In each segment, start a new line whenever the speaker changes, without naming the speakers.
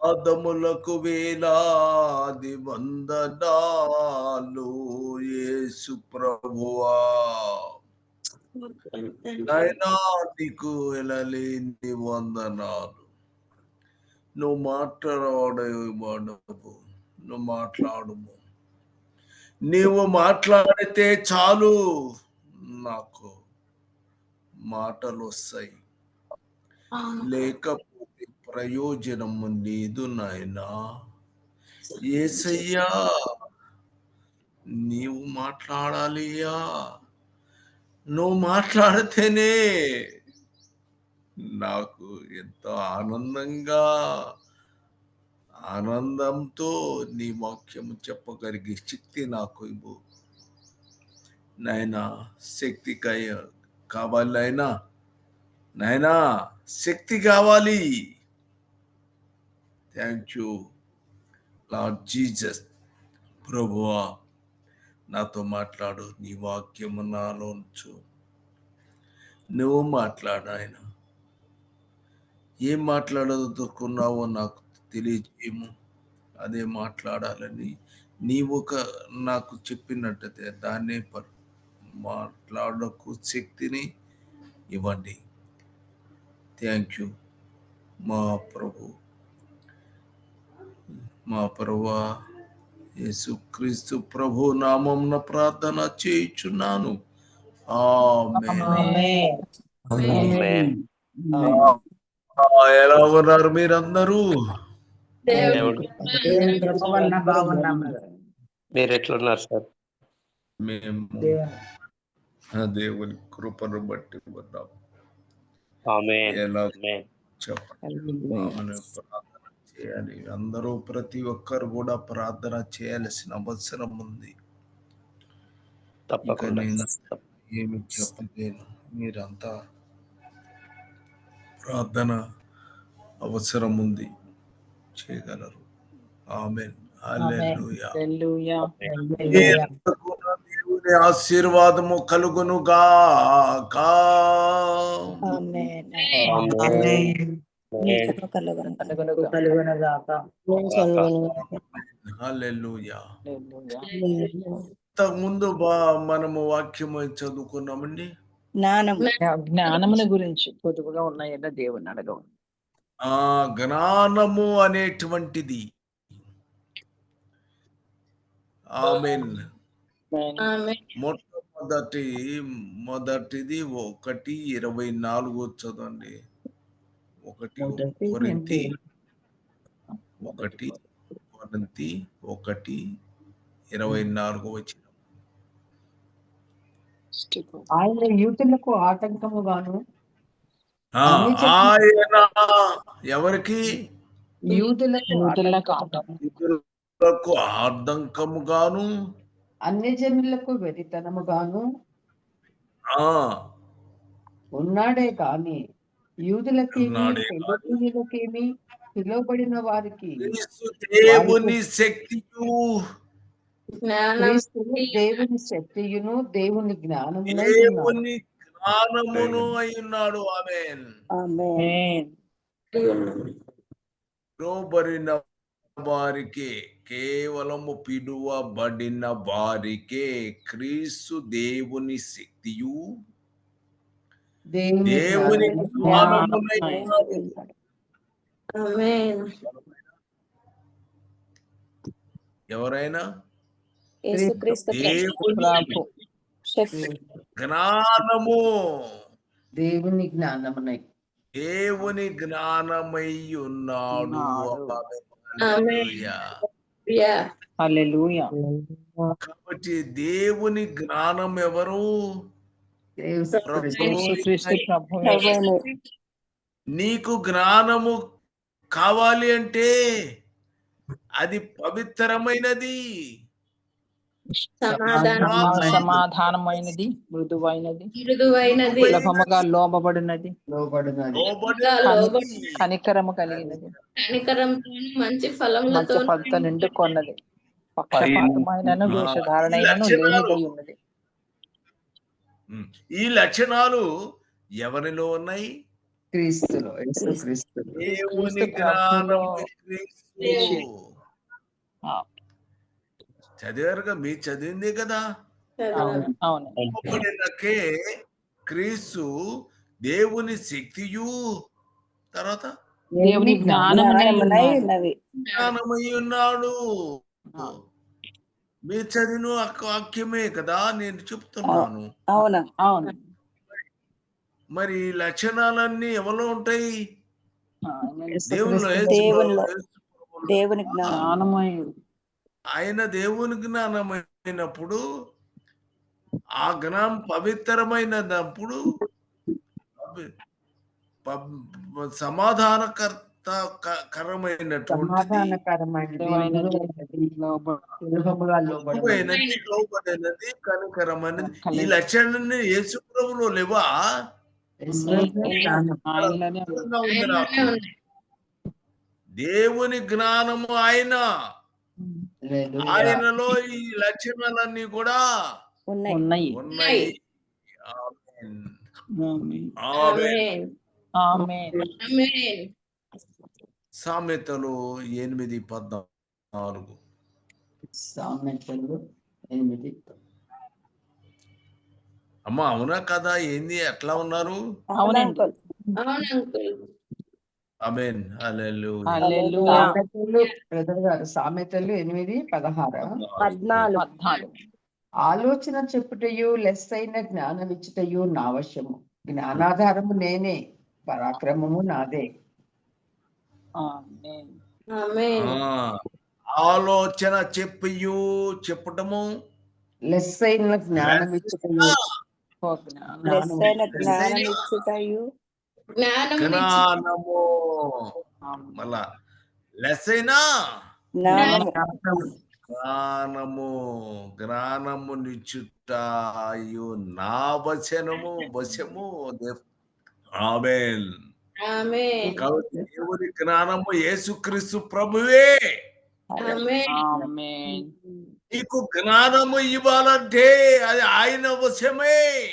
పాదములకు వేలాది వందనాలు యేసు ప్రభువా. నాయనా నీకు ఎలలేని వందనాలు. నువ్వు మాట్లాడేవాడవు నువ్వు మాట్లాడుము. నీవు మాట్లాడితే చాలు నాకు మాటలు వస్తాయి లేకపోతే ప్రయోజనము లేదు నాయనా. ఏసయ్యా నీవు మాట్లాడాలియా నువ్వు మాట్లాడితేనే నాకు ఎంతో ఆనందంగా ఆనందంతో నీ వాక్యము చెప్పగలిగే శక్తి నాకు ఇవ్వు. నాయనా శక్తి కాయ- కావాలి నాయనా శక్తి కావాలి. థ్యాంక్ యూ లార్డ్ జీజస్ ప్రభువా నాతో మాట్లాడు నీ వాక్యము నాలో ఉంచు. నువ్వు మాట్లాడు ఆయన ఏం మాట్లాడదుకున్నావో నాకు తెలియజేయము. అదే మాట్లాడాలని నీవు ఒక నాకు చెప్పినట్టయితే దాన్నే మాట్లాడకు శక్తిని ఇవ్వండి. థ్యాంక్ యూ మా ప్రభు మా ప్రభా యేసుక్రీస్తు ప్రభు నామంన ప్రార్థన చేయుచున్నాను ఎలా ఉన్నారు మీరందరూ?
మీరు ఎట్లున్నారు సార్?
మేము
దేవుని.
ఆ దేవుని కృపను బట్టి ఉన్నాం
ఆమె
ఎలా చెప్పండి ఆమెను ప్రార్థన చేయాలి అందరూ ప్రతి ఒక్కరు కూడా ప్రార్థన చేయాల్సిన అవసరం ఉంది. ఏమి చెప్పలేను. మీరంతా ప్రార్థన అవసరం ఉంది. చేయగలరు. ఆమెన్. హల్లెలూయా.
హల్లెలూయా.
మీ అందరికీ నా దేవుని ఆశీర్వాదము కలుగును గాక ముందు బా మనము వాక్యము చదువుకున్నామండి?
జ్ఞానం జ్ఞానముల గురించి పొదుపుగా ఉన్నాయన్న దేవుని అడగవు
ఆ జ్ఞానము అనేటువంటిది. ఆమెన్. మొట్టమొదటి మొదటిది ఒకటి ఇరవై నాలుగు చదవండి. ఒకటి కొరింథీ ఒకటి కొరింథీ ఒకటి ఇరవై నాలుగు వచ్చిన
ఆయన యూతులకు ఆటంకముగాను
ఆ, ఆయన ఎవరికి?
యూదులకు
నూతనలకు ఆటం.
ఇతరులకు ఆర్ధంకముగాను
అన్యజనులకు వెరితనముగాను
ఆ.
ఉన్నాడే కాని యూదులకేమి పిలువబడిన వారికి
దేవుని శక్తియు.
దేవుని శక్తియును దేవుని జ్ఞానమునై ఉన్నాడు.
దేవుని జ్ఞానమును అయి ఉన్నాడు. ఆమెన్.
ఆమేన్.
పిలువబడిన వారికి కేవలము పిలువబడిన వారికే క్రీస్తు దేవుని శక్తియు.
దేవుని.
ఎవరైనా? జ్ఞానము.
దేవుని జ్ఞానమునై.
దేవుని జ్ఞానమై ఉన్నాడు. కాబట్టి దేవుని జ్ఞానం ఎవరు? నీకు జ్ఞానము కావాలి అంటే అది పవిత్రమైనది.
సమాధానమైనది మృదువైనది
మృదువైనది.
సులభముగా లోబడినది.
లోబడినది.
లోబడి
కనికరము కలిగినది.
మంచి
మంచి
ఫలములతో
ఫలిత నిండుకొన్నది. పక్షపాతమైనను వేషధారణైనను లేనిదై ఉన్నది.
ఈ లక్షణాలు ఎవరిలో ఉన్నాయి?
క్రీస్తులో
క్రీస్తు ప్రభువులో
జ్ఞానము క్రీస్తు
ఆ,
చదివారుగా మీరు చదివింది కదా? అప్పుడినకే క్రీస్తు దేవుని శక్తియు. తర్వాత?
దేవుని
జ్ఞానమై ఉన్నాడు. మీరు చదివిన వాక్- వాక్యమే కదా నేను చెప్తున్నాను.
అవును.
అవును.
మరి లక్షణాలన్నీ ఎవలో ఉంటాయి?
దేవుని జ్ఞానం.
జ్ఞానమై
ఆయన దేవుని జ్ఞానమైనప్పుడు ఆ జ్ఞానం పవిత్రమైనప్పుడు సమాధానకర్త క- కరమైనటువంటిది
సమాధానకరమైనది సులభముగా లోబడబడి
లోబడినది, కనికరమైనది ఈ లక్షణాన్ని యేసు ప్రభులో లేవా. దేవుని జ్ఞానము ఆయన. ఆయనలో ఈ లక్షణాలన్నీ కూడా
ఉన్నాయి.
సామెతలు ఎనిమిది పద్నాలుగు.
సామెతలు ఎనిమిది
అమ్మ అవునా కదా? ఏంది? ఎట్లా ఉన్నారు?
అవునండి.
అవును అంకుల్.
అమేన్ హల్లెలూయా.
హల్లెలూయా.
సామెతలు బ్రదర్ గారు సామెతలు ఎనిమిది పదహారు? ఆలోచన చెప్పుటయు లెస్సైన జ్ఞానమిచ్చుటయు నా వశము. జ్ఞానాధారము నేనే పరాక్రమము నాదే.
ఆమేన్.
ఆమేన్.
ఆ, ఆలోచన చెప్పియు చెప్పటము.
జ్ఞానమిచ్చుటయు.
ఓ జ్ఞానం.
లెస్సైన జ్ఞానం ఇచ్చుటయు
జ్ఞానం
జ్ఞానము. మళ్ళా లెసైనా?
జ్ఞానము.
జ్ఞానము. జ్ఞానము. నిచ్చుటాయు నా వచనము వశము ఆమెన్.
ఆమేన్.
కాబట్టి దేవుని జ్ఞానము యేసుక్రీస్తు ప్రభువే.
ఆమేన్.
ఆమేన్.
నీకు జ్ఞానము ఇవ్వాలంటే అది ఆయన వశమే.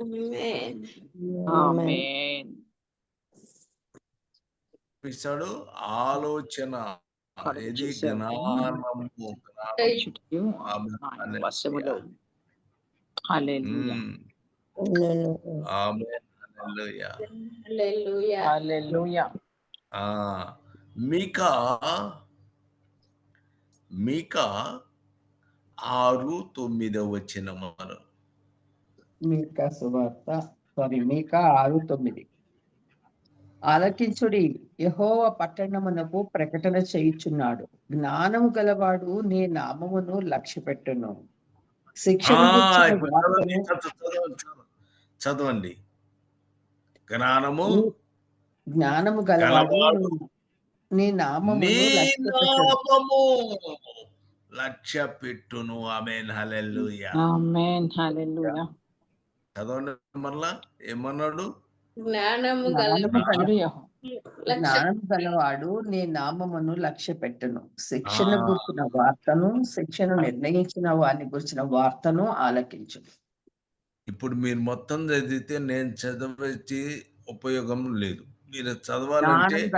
ఆమేన్
ఆమేన్.
ఇస్తాడు ఆలోచన ఇది జ్ఞానము. మీకా మీకా ఆరు తొమ్మిదవ వచ్చిన మనం
మీకా సువార్త సారీ మీకా ఆరు తొమ్మిది ఆలకించుడి యహోవ పట్టణమునకు ప్రకటన చేయుచున్నాడు జ్ఞానము గలవాడు నీ నామమును లక్ష్య పెట్టును
చదవండి, చదవ- చదవండి, చదవండి. చదవండి జ్ఞానము
జ్ఞానము గలవాడు. నీ
నామము లక్ష్య పెట్టును ఆమెన్ హల్లెలూయా
ఆమేన్. హల్లెలూయా.
చదవండి మళ్ళా ఏమన్నాడు?
జ్ఞానము
గలవాడు నీ నామమును లక్ష్య పెట్టును శిక్షణ. గురించిన వార్తను శిక్షణ నిర్ణయించిన వారిని గురించిన వార్తను ఆలకించు.
ఇప్పుడు మీరు మొత్తం చదివితే నేను చదివించి ఉపయోగం లేదు. మీరు చదవాలంటే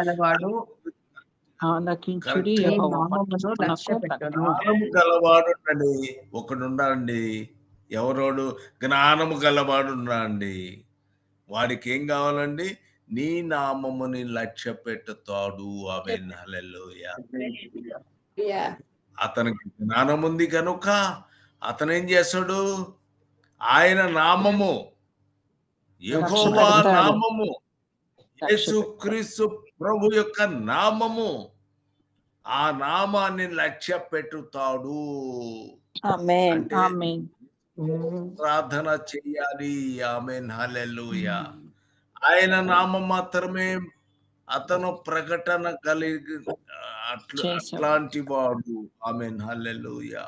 గలవాడు
అండి. ఒకడుండండి. ఎవరోడు జ్ఞానము గలవాడు అండి వాడికి ఏం కావాలండి? నీ నామముని లక్ష్య పెట్టుతాడు ఆమె అతనికి జ్ఞానం ఉంది కనుక అతను ఏం చేస్తాడు? ఆయన నామము యెహోవా. నామము యేసుక్రీస్తు ప్రభు యొక్క నామము ఆ నామాన్ని లక్ష్య పెట్టుతాడు
ఆమేన్.
అంటే
ఆమేన్.
ప్రార్థన చెయ్యాలి ఆమెన్. హల్లెలూయా. ఆయన నామం మాత్రమే అతను ప్రకటన కలిగి. అట్లాంటి వాడు. హల్లెలూయా.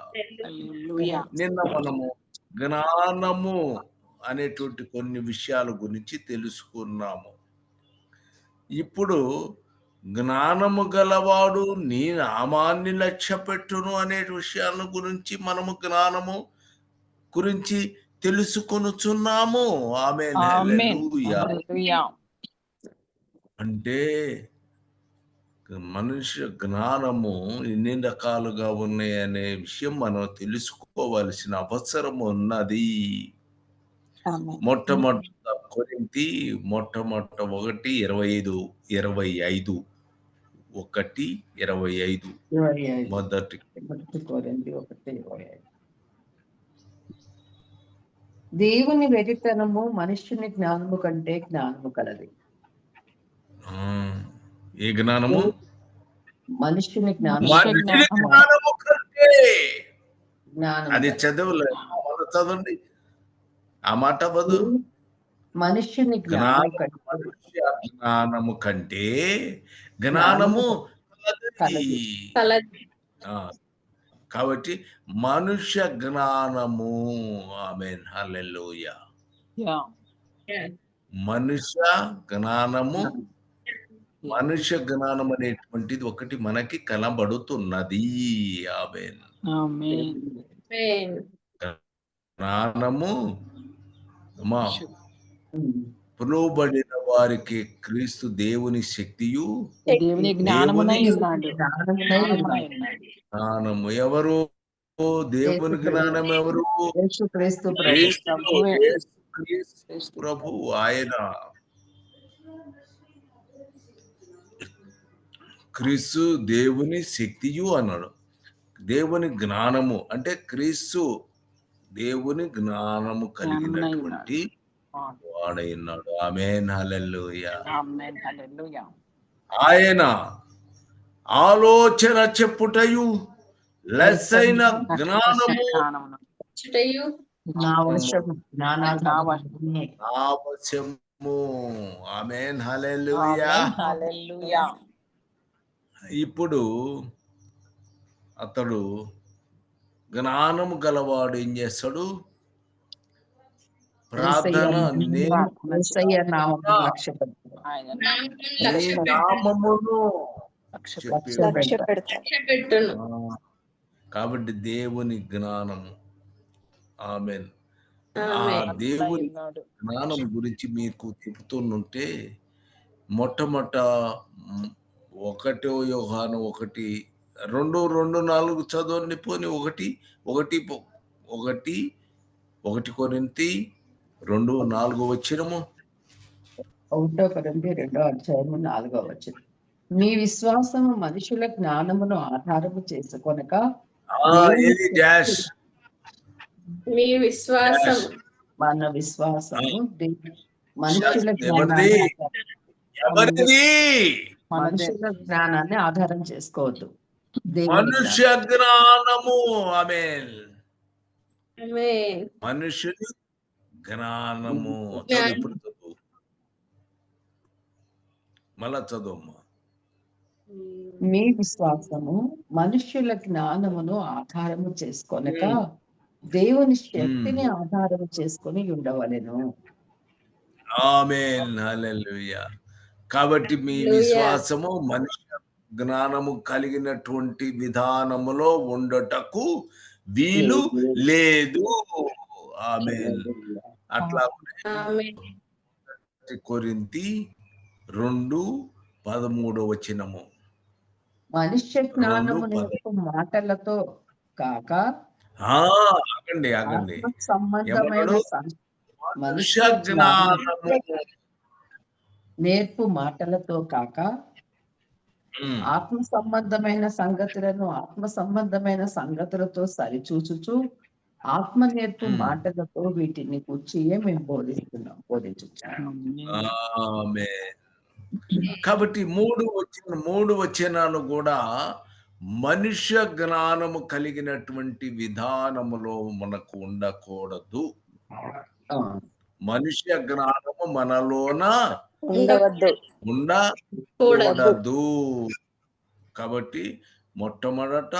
నిన్న మనము జ్ఞానము అనేటువంటి కొన్ని విషయాల గురించి తెలుసుకున్నాము. ఇప్పుడు జ్ఞానము గలవాడు నీ నామాన్ని లక్ష్య పెట్టును అనే విషయాల గురించి మనము జ్ఞానము గురించి తెలుసుకొనుచున్నాము. ఆమె
ఆమేన్. హల్లెలూయా.
అంటే మనుష్య జ్ఞానము ఎన్ని రకాలుగా ఉన్నాయి అనే విషయం మనం తెలుసుకోవాల్సిన అవసరం ఉన్నది. మొట్టమొదట కొరింతి మొట్టమొదట ఒకటి ఇరవై ఐదు ఇరవై ఐదు. ఒకటి ఇరవై ఐదు. మొదటి
ఒకటి ఇరవై ఐదు. దేవుని వెరితనము మనుష్యుని జ్ఞానము కంటే జ్ఞానము కలది.
ఆ, ఏ జ్ఞానము?
మనుష్యుని జ్ఞానం
మనుష్య
మనిషి
జ్ఞానము.
అది చదవలే చదవండి. ఆ మాట బదు
మనుష్యుని
జ్ఞానము కంటే జ్ఞానము కలది. కాబట్టి మనుష్య జ్ఞానము. ఆమెన్ హల్లెలూయా
యా
మనుష్య జ్ఞానము మనుష్య జ్ఞానం అనేటువంటిది ఒకటి మనకి కనబడుతున్నది. ఆమెన్
ఆమేన్
ఆమేన్
జ్ఞానము. పిలువబడిన వారికి క్రీస్తు దేవుని శక్తియు
దేవుని
జ్ఞానము ఎవరు? దేవుని జ్ఞానం ఎవరు?
ప్రభు.
ఆయన. క్రీస్తు దేవుని శక్తియు అన్నాడు. దేవుని జ్ఞానము అంటే క్రీస్తు దేవుని జ్ఞానము కలిగినటువంటి వాడైనాడు. Amen hallelujah.
ఆమేన్ హల్లెలూయా.
ఆయన ఆలోచన చెప్పుటయు లెస్సైన జ్ఞానము. ఆవశ్యము ఆమెన్ ఇప్పుడు అతడు జ్ఞానము గలవాడు ఏం చేస్తాడు? ప్రార్థన కాబట్టి దేవుని జ్ఞానము ఆమెన్. ఆ దేవుని జ్ఞానం గురించి మీకు చెబుతుంటే మొట్టమొదట మ్, ఒకటో యోహాను ఒకటి రెండు రెండు నాలుగు చదవండి పోని ఒకటి ఒకటి ఒకటి ఒకటి కొరింతి రెండు నాలుగు వచ్చినము?
ఒకటో కొరింథీ రెండో అధ్యాయము నాలుగో వచ్చిన మీ విశ్వాసము మనుషుల జ్ఞానమును ఆధారము చేసుకొనక
ఆ, ఏది? డాష్
మీ విశ్వాసం.
మన విశ్వాసము దే- మనుషుల మనుషుల జ్ఞానాన్ని ఆధారం చేసుకోవద్దు.
మనుష్య జ్ఞానము. ఆమెన్
ఆమేన్
మనుషుని జ్ఞానము. చదువు చదువు? మళ్ళా చదువమ్మా.
మీ విశ్వాసము మనుష్యుల జ్ఞానమును ఆధారము చేసుకొనక దేవుని శక్తిని ఆధారము చేసుకొని ఉండవలెను.
ఆమెన్. హల్లెలూయా. కాబట్టి మీ. విశ్వాసము మనుష్య జ్ఞానము కలిగినటువంటి విధానములో ఉండటకు వీలు లేదు. ఆమెన్. అట్లా కొరింతి రెండు పదమూడు వచనము.
మనుష్య జ్ఞానము మాటలతో కాక
ఆ ఆగండి ఆగండి. మనుష్య జ్ఞానము.
నేర్పు మాటలతో కాక ఆత్మ సంబంధమైన సంగతులను ఆత్మ సంబంధమైన సంగతులతో సరిచూచుచు ఆత్మ నేర్పు
Hmm.
మాటలతో వీటిని కూర్చియే మేము బోధిస్తున్నాం బోధించున్నాం
ఆమేన్. కాబట్టి మూడు వచ్చిన మూడు వచనాలు కూడా మనుష్య జ్ఞానము కలిగినటువంటి విధానములో మనకు ఉండకూడదు. మనుష్య జ్ఞానము మనలోన ఉండకూడదు కాబట్టి మొట్టమొదట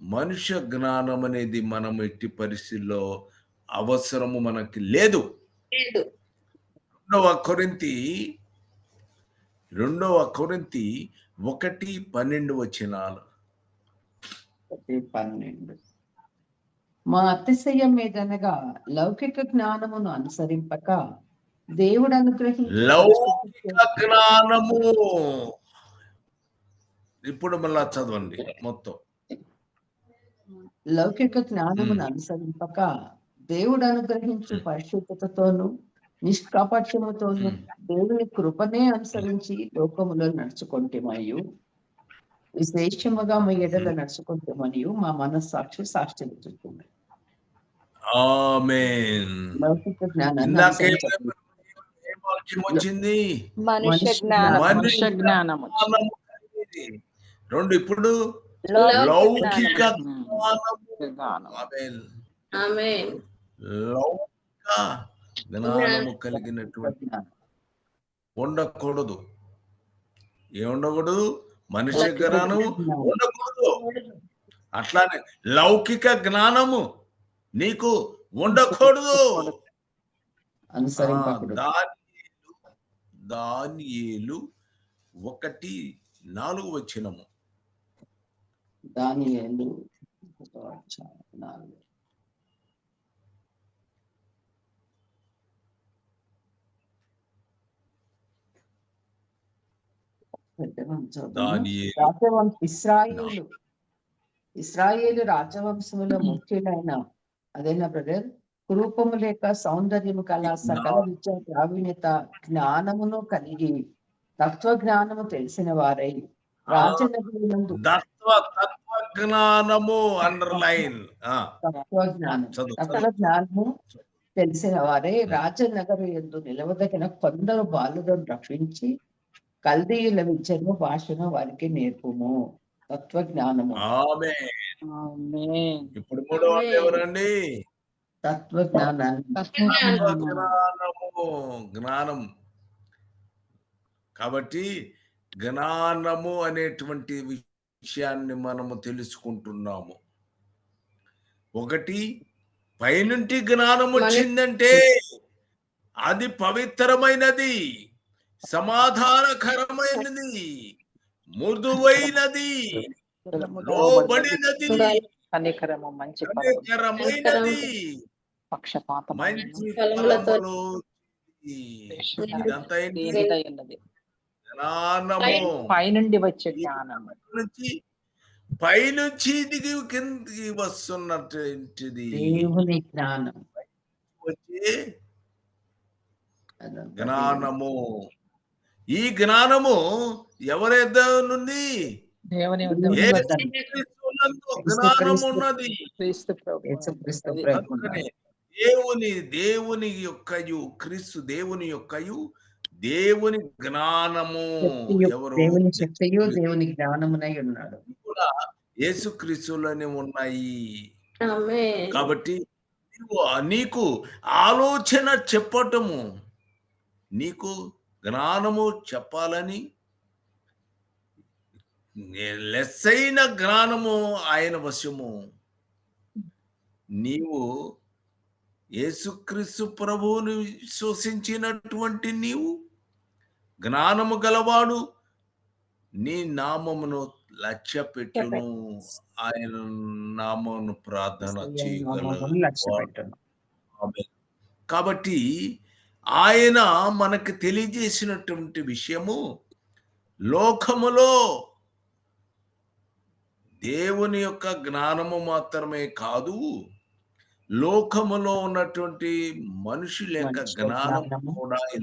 మనుష్య జ్ఞానం అనేది మనం ఎట్టి పరిస్థితుల్లో అవసరము మనకి లేదు. రెండవ కొరింతి రెండవ కొరింతి ఒకటి పన్నెండు వచనాలు.
ఒకటి పన్నెండు. మా అతిశయం మీదనగా లౌకిక జ్ఞానమును అనుసరింపక దేవుడు అనుగ్రహించి
లౌకిక జ్ఞానము. ఇప్పుడు మళ్ళా చదవండి మొత్తం.
లౌకిక జ్ఞానమును. అనుసరింపక దేవుడు అనుగ్రహించు పరిశుద్ధతతోను నిష్కాపట్యముతోను
మ్మ్.
దేవుని కృపనే అనుసరించి లోకములో నడుచుకుంటే మరియు విశేషముగా మా ఎడల నడుచుకుంటే మరియు మా మనస్సాక్షి సాక్షి లౌకిక జ్ఞానాన్ని
వచ్చింది?
మనుష్య జ్ఞానం.
రెండు ఇప్పుడు
లౌకిక
లౌకిక
జ్ఞానం.
జ్ఞానము కలిగినటువంటి. ఉండకూడదు ఏ ఉండకూడదు మనిషి జ్ఞానము
జ్ఞానం.
ఉండకూడదు అట్లానే లౌకిక జ్ఞానము నీకు ఉండకూడదు దానియేలు దానియేలు ఒకటి నాలుగు వచ్చినము
దాని ఎందు నాలుగు రాజవంశ ఇస్రాయేలు. ఇస్రాయేలు రాజవంశములో ముఖ్యులైన అదేనా బ్రదర్? రూపము లేక సౌందర్యము కల సకల విద్య ప్రావీణ్యత జ్ఞానమును కలిగి తత్వ జ్ఞానము తెలిసిన వారై రాజనగరులందు
తత్వ తత్వ జ్ఞానము అండర్లైన్.
తత్వ జ్ఞానం
చదువు,
తత్వ జ్ఞానము తెలిసిన వారే రాజనగరు ఎందు నిలవదగిన కొందరు బాలులను రక్షించి కల్దీయుల విద్యను భాషను వారికి నేర్పుము. తత్వ జ్ఞానము
ఆమె
ఆమేన్.
ఇప్పుడు మూడో వాళ్ళు ఎవరండి?
తత్వ జ్ఞానాన్ని
తత్వ జ్ఞానము జ్ఞానం. కాబట్టి జ్ఞానము అనేటువంటి విషయాన్ని మనము తెలుసుకుంటున్నాము. ఒకటి పైనుంటి జ్ఞానం వచ్చిందంటే అది పవిత్రమైనది సమాధానకరమైనది మృదువైనది లోబడినది
పక్షపాతం
మంచి ఇదంతా జ్ఞానము.
పైనుండి వచ్చే జ్ఞానం
నుంచి పైనుంచి దిగి కిందికి వస్తున్నటువంటిది.
దేవుని జ్ఞానం
వచ్చే జ్ఞానము. ఈ జ్ఞానము ఎవరి నుండి
దేవుని
జ్ఞానం ఉన్నది. దేవుని దేవుని యొక్కయు క్రీస్తు దేవుని యొక్కయు దేవుని జ్ఞానము ఎవరు
దేవుని శక్తియు దేవుని జ్ఞానమునై ఉన్నాడు.
కూడా యేసుక్రీస్తులోనే ఉన్నాయి. కాబట్టి నీవు నీకు ఆలోచన చెప్పటము నీకు జ్ఞానము చెప్పాలని లెస్సైన జ్ఞానము ఆయన వశము. నీవు యేసుక్రీస్తు ప్రభువుని విశ్వసించినటువంటి నీవు జ్ఞానము గలవాడు నీ నామమును లక్ష్య పెట్టును ఆయన నామమును ప్రార్థన ఆమేన్. కాబట్టి ఆయన మనకు తెలియజేసినటువంటి విషయము లోకములో దేవుని యొక్క జ్ఞానము మాత్రమే కాదు లోకములో ఉన్నటువంటి మనుషుల యొక్క జ్ఞానం
జ్ఞానము,
కూడా ఈ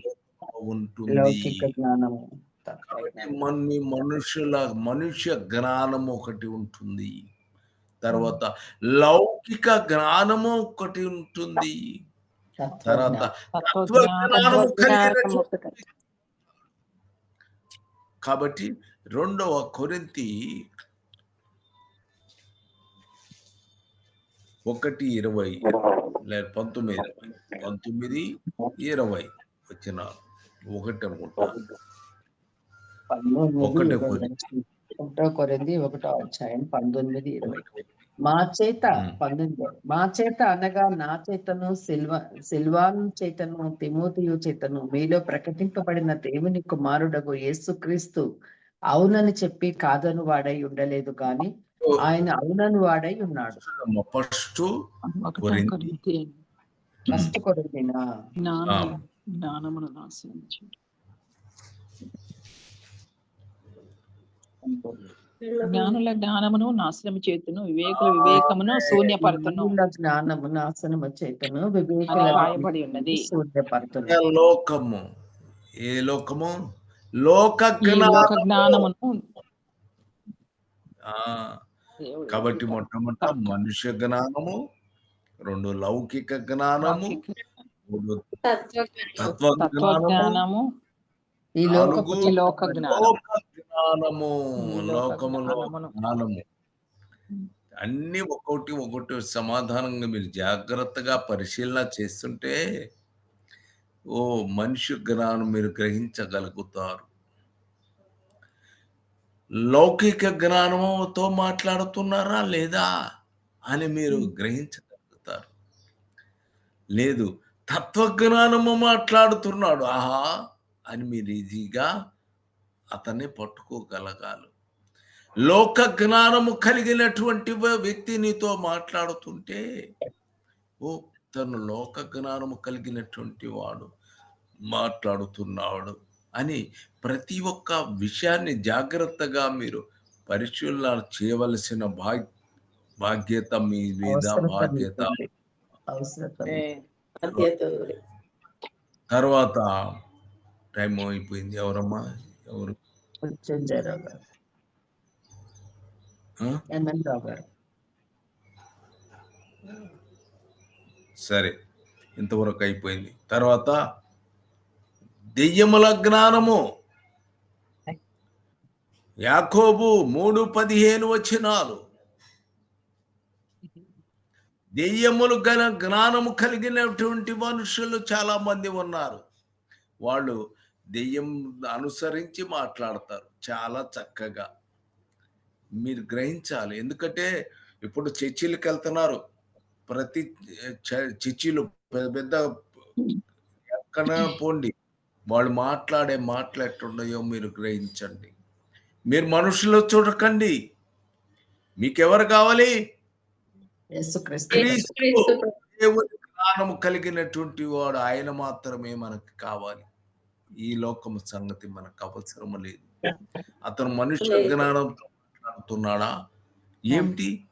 ఉంటుంది.
లౌకిక జ్ఞానము. తత్వ
కాబట్టి
జ్ఞానము.
మన మనుషుల మనుష్య జ్ఞానము ఒకటి ఉంటుంది. తర్వాత లౌకిక జ్ఞానము ఒకటి ఉంటుంది. తర్వాత
జ్ఞానం.
కాబట్టి రెండవ కొరింతి ఒకటి ఇరవై. లేదా పంతొమ్మిది ఇరవై. పంతొమ్మిది ఇరవై. వచ్చిన ఒకటి అనుకుంటా. ఒకటే.
ఒకటో. కొరింది ఒకటో అధ్యాయం పంతొమ్మిది ఇరవై. మా చేత. పంతొమ్మిది మా చేత అనగా నా చేతను సిల్వా సిల్వాను చేతను తిమోతియు చేతను మీలో ప్రకటింపబడిన దేవుని కుమారుడగు యేసుక్రీస్తు అవునని చెప్పి కాదని వాడై ఉండలేదు కానీ ఆయన అవునని వాడై ఉన్నాడు.
ఫస్ట్.
ఫస్ట్ కొరిందినా?
జ్ఞానమును నాశనం చేయు. జ్ఞానుల జ్ఞానమును నాశనం చేతును వివేకుల వివేకమును శూన్యపరుతును.
జ్ఞానము నాశనము చేతను వివేకుల
రాయబడి ఉన్నది.
శూన్యపరుతును.
లోకము? ఏ లోకము? లోక
ఈ లోక
జ్ఞానము
జ్ఞానమును
కాబట్టి మొట్టమొదట మనుష్య జ్ఞానము రెండు లౌకిక జ్ఞానము
తత్వజ్ఞానము.
ఈ లోకపు
ఈ లోక
జ్ఞానము లోకములో. జ్ఞానము. అన్ని ఒక్కొక్కటి ఒక్కొక్కటి సమాధానంగా మీరు జాగ్రత్తగా పరిశీలన చేస్తుంటే ఓ మనిషి జ్ఞానం మీరు గ్రహించగలుగుతారు. లౌకిక జ్ఞానంతో మాట్లాడుతున్నారా లేదా అని మీరు గ్రహించగలుగుతారు. లేదు తత్వజ్ఞానము మాట్లాడుతున్నాడు. ఆహా! అని మీరు ఈజీగా అతన్ని పట్టుకోగలగాలి. లోక జ్ఞానము కలిగినటువంటి వ్యక్తి నీతో మాట్లాడుతుంటే ఓ తను లోక జ్ఞానము కలిగినటువంటి వాడు మాట్లాడుతున్నాడు అని ప్రతి ఒక్క విషయాన్ని జాగ్రత్తగా మీరు పరిశీలన చేయవలసిన భాగ్ బాధ్యత మీ మీద బాధ్యత తర్వాత టైం అయిపోయింది ఎవరమ్మా? ఎవరు? సరే ఇంతవరకు అయిపోయింది. తర్వాత దెయ్యముల జ్ఞానము. యాకోబు మూడు పదిహేను వచ్చినారు దెయ్యములు గల జ్ఞానము కలిగినటువంటి మనుషులు చాలా మంది ఉన్నారు. వాళ్ళు దెయ్యం అనుసరించి మాట్లాడతారు చాలా చక్కగా. మీరు గ్రహించాలి. ఎందుకంటే ఇప్పుడు చర్చిలకు వెళ్తున్నారు. ప్రతి చ- చర్చిలు పెద్ద పెద్ద ఎక్కడ పోండి. వాళ్ళు మాట్లాడే మాటలు ఎట్లున్నాయో మీరు గ్రహించండి. మీరు మనుషులు చూడకండి. మీకెవరు కావాలి? దేవుని జ్ఞానము కలిగినటువంటి వాడు ఆయన మాత్రమే మనకు కావాలి. ఈ లోకము సంగతి మనకు అవసరం లేదు. అతను మనుష్య. జ్ఞానంతో మాట్లాడుతున్నాడా? ఏమిటి?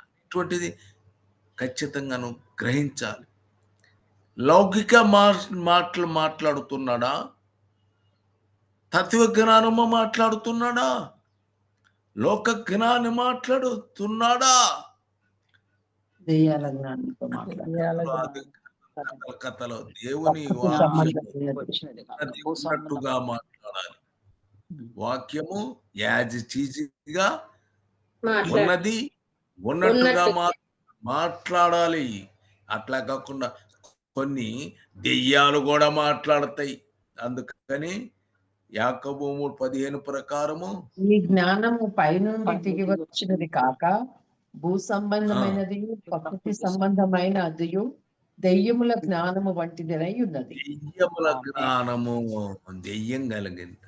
అటువంటిది ఖచ్చితంగా నువ్వు గ్రహించాలి. లౌకిక మా మాటలు మాట్లాడుతున్నాడా? తత్వ జ్ఞానము మాట్లాడుతున్నాడా? లోక జ్ఞానం మాట్లాడుతున్నాడా
దెయ్యాల జ్ఞానంతో మాట్లాడు
దెయ్యాల
కథల దేవుని మాట్లాడాలి. వాక్యము యాజ్ చీజిగా ఉన్నది ఉన్నట్టుగా మాట్లాడాలి. అట్లా కాకుండా కొన్ని దెయ్యాలు కూడా మాట్లాడతాయి. అందుకని యాకబు మూడు పదిహేను ప్రకారము
ఈ జ్ఞానము పైనుండి దిగి వచ్చినది కాక భూ సంబంధమైనది ప్రకృతి సంబంధమైనది దెయ్యముల జ్ఞానము వంటిదినై ఉన్నది.
దెయ్యముల జ్ఞానము దెయ్యం కలిగింది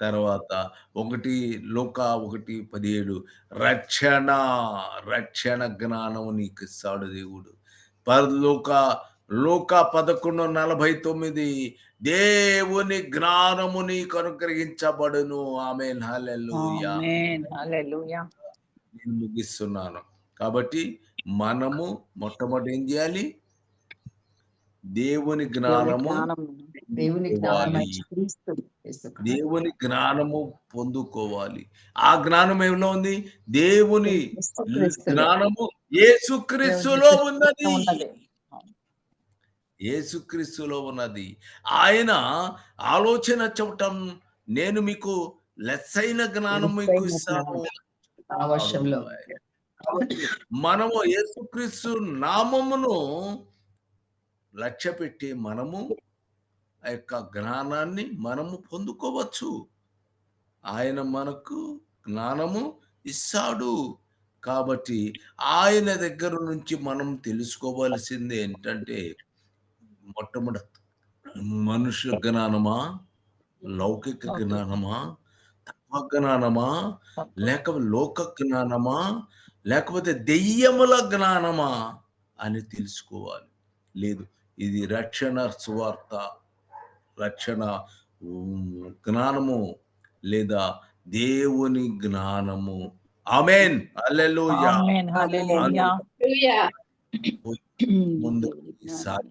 తర్వాత ఒకటి లోక ఒకటి పదిహేడు. రక్షణ రక్షణ జ్ఞానము నీకు ఇస్తాడు దేవుడు. పరలోక లోక పదకొండు నలభై తొమ్మిది. దేవుని జ్ఞానము నీకు అనుగ్రహించబడును ఆమె
ఆమేన్.
నేను ముగిస్తున్నాను. కాబట్టి మనము మొట్టమొదటి ఏం చేయాలి? దేవుని జ్ఞానము
జ్ఞానం
దేవుని జ్ఞానమై
పొందుకోవాలి. ఆ జ్ఞానం ఏమిలో ఉంది? దేవుని. జ్ఞానము యేసుక్రీస్తులో ఉన్నది. యేసుక్రీస్తులో ఉన్నది. ఆయన ఆలోచన చెప్పటం నేను మీకు లెస్సైన జ్ఞానం మీకు ఇస్తాను. మనము యేసుక్రీస్తు నామమును లక్ష్య పెట్టి మనము ఆ యొక్క జ్ఞానాన్ని మనము పొందుకోవచ్చు. ఆయన మనకు జ్ఞానము ఇస్తాడు. కాబట్టి ఆయన దగ్గర నుంచి మనం తెలుసుకోవలసింది ఏంటంటే మొట్టమొదటి మనుష్య జ్ఞానమా లౌకిక జ్ఞానమా జ్ఞానమా లేక లోక జ్ఞానమా లేకపోతే దెయ్యముల జ్ఞానమా? అని తెలుసుకోవాలి. లేదు ఇది రక్షణ సువార్త. రక్షణ జ్ఞానము లేదా దేవుని జ్ఞానము. Amen. Hallelujah.
Amen. Hallelujah.
Hallelujah.
ముందు ఈసారి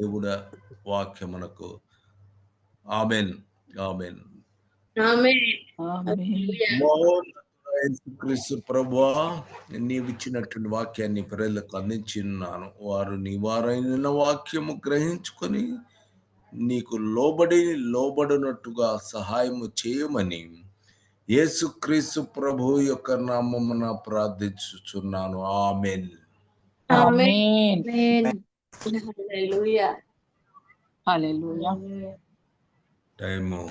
దేవుడ వాక్యమునకు. Amen. Amen.
Amen.
Amen
hallelujah.
మహోన్నతుడైన యేసుక్రీస్తు ప్రభువా నీవు ఇచ్చినటువంటి వాక్యాన్ని ప్రజలకు అందించిన్నాను వారు నీ వారైన వాక్యము గ్రహించుకొని నీకు లోబడి లోబడినట్టుగా సహాయము చేయమని యేసుక్రీస్తు ప్రభు యొక్క నామమున ప్రార్థించుచున్నాను ఆమెన్
ఆమేన్.
Amen
hallelujah.
హల్లెలూయా
టైము